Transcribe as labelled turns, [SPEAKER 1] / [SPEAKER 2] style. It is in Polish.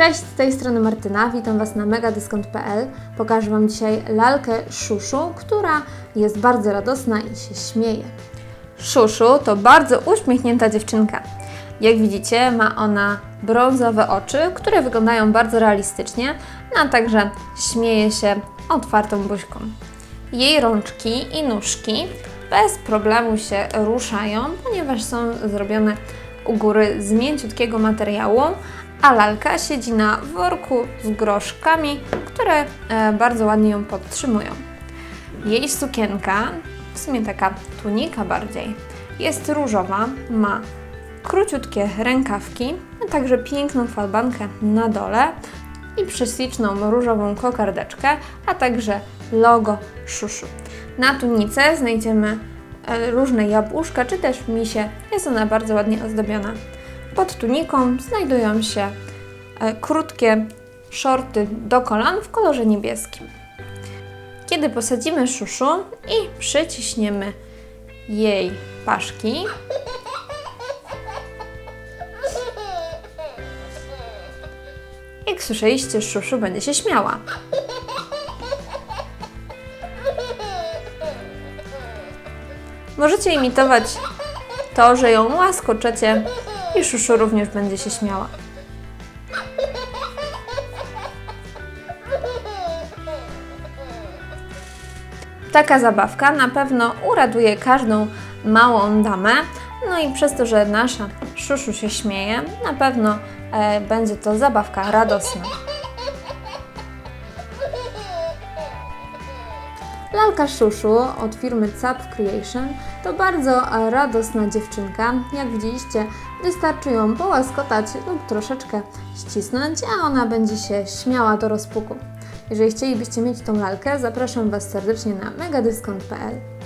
[SPEAKER 1] Cześć, z tej strony Martyna, witam Was na megadyskont.pl. Pokażę Wam dzisiaj lalkę Szuszu, która jest bardzo radosna i się śmieje. Szuszu to bardzo uśmiechnięta dziewczynka. Jak widzicie, ma ona brązowe oczy, które wyglądają bardzo realistycznie, no a także śmieje się otwartą buźką. Jej rączki i nóżki bez problemu się ruszają, ponieważ są zrobione u góry z mięciutkiego materiału, a lalka siedzi na worku z groszkami, które e, bardzo ładnie ją podtrzymują. Jej sukienka, w sumie taka tunika bardziej, jest różowa, ma króciutkie rękawki, a także piękną falbankę na dole i prześliczną różową kokardeczkę, a także logo szuszu. Na tunice znajdziemy e, różne jabłuszka czy też misie. Jest ona bardzo ładnie ozdobiona. Pod tuniką znajdują się e, krótkie shorty do kolan w kolorze niebieskim. Kiedy posadzimy szuszu i przyciśniemy jej paszki, jak słyszeliście, szuszu będzie się śmiała. Możecie imitować to, że ją łaskoczecie i szuszu również będzie się śmiała. Taka zabawka na pewno uraduje każdą małą damę. No i przez to, że nasza szuszu się śmieje, na pewno e, będzie to zabawka radosna. Lalka Szuszu od firmy Zap Creation to bardzo e, radosna dziewczynka. Jak widzieliście, wystarczy ją połaskotać lub troszeczkę ścisnąć, a ona będzie się śmiała do rozpuku. Jeżeli chcielibyście mieć tą lalkę, zapraszam Was serdecznie na megadyskont.pl.